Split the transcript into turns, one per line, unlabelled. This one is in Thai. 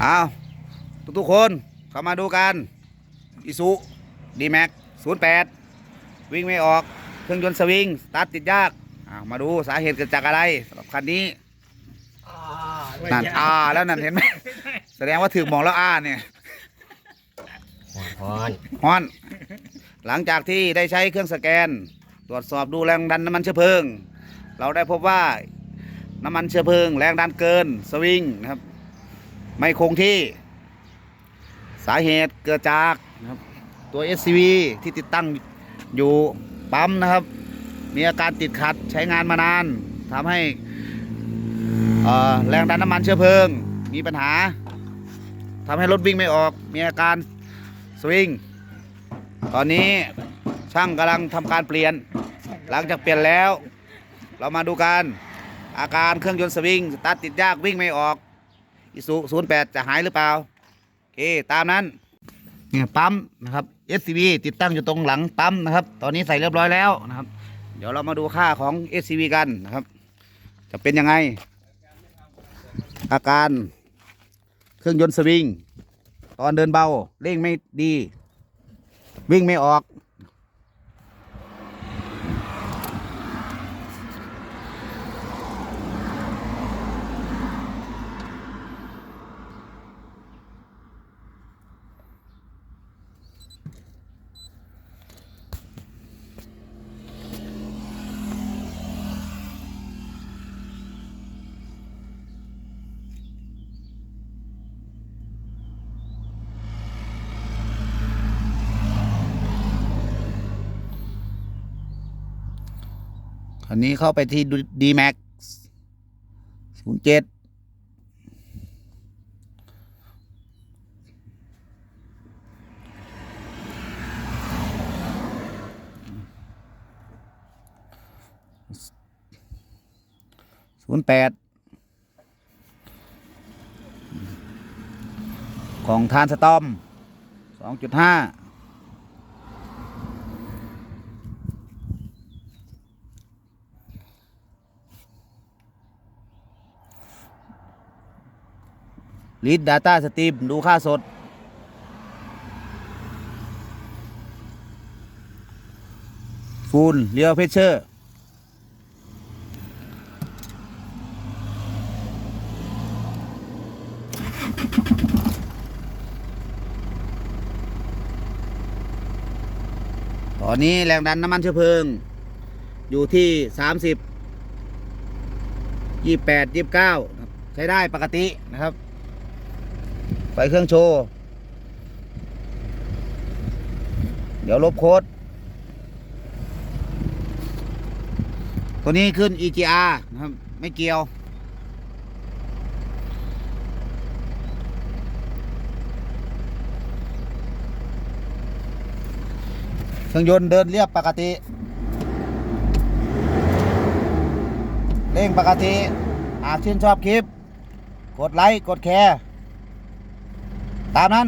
เอาทุกทุกๆคนเข้ามาดูกันอิสุดีแม็กศูนย์แปดวิ่งไม่ออกเครื่องยนต์สวิงสตาร์ทติดยากอ้าวมาดูสาเหตุเกิดจากอะไรสำหรับคันนี้นั่นอ่าแล้วนั่นเห็นไหมแสดงว่าถึงมองแล้วอ่าเนี่ย
พอน
ฮอน หลังจากที่ได้ใช้เครื่องสแกน ตรวจสอบดูแรงดันน้ำมันเชื้อเพลิง เราได้พบว่าน้ำมันเชื้อเพลิง แรงดันเกินสวิงนะครับ ไม่คงที่ สาเหตุเกิดจากนะครับตัว SCV ที่ติดตั้งอยู่ปั๊มนะครับ มีอาการติดขัดใช้งานมานานทำให้เอ่อแรงดันน้ำมันเชื้อเพลิง มีปัญหาทำให้รถวิ่งไม่ออก มีอาการสวิง ตอนนี้ช่างกำลังทำการเปลี่ยน หลังจากเปลี่ยนแล้ว เรามาดูกัน อาการเครื่องยนต์สวิงสตาร์ทติดยากวิ่งไม่ออก อิสุศูนย์แปดจะหายหรือเปล่าโอเคตามนั้นเนี่ยปั๊มนะครับ SCV ติดตั้งอยู่ตรงหลังปั๊มนะครับ ตอนนี้ใส่เรียบร้อยแล้วนะครับ เดี๋ยวเรามาดูค่าของ SCV กันนะครับ จะเป็นยังไง อาการเครื่องยนต์สวิง ตอนเดินเบาเร่งไม่ดี วิ่งไม่ออก คันนี้เข้าไปที่ดีแม็กศูนย์เจ็ดศูนย์แปดของทานสตอมสองจุดห้า ลีด Data Stream ดูค่าสด ฟูลเรียวเพชเชอร์ ตอนนี้แรงดันน้ำมันเชื้อเพลิง อยู่ที่สามสิบยี่แปดยี่เก้าใช้ได้ปกตินะครับ ไฟเครื่องโชว์ เดี๋ยวลบโค้ด ตัวนี้ขึ้น EGR นะครับ ไม่เกี่ยว เครื่องยนต์เดินเรียบปกติ เร่งปกติ หากชื่นชอบคลิป กดไลค์ กดแชร์ ตามนั้น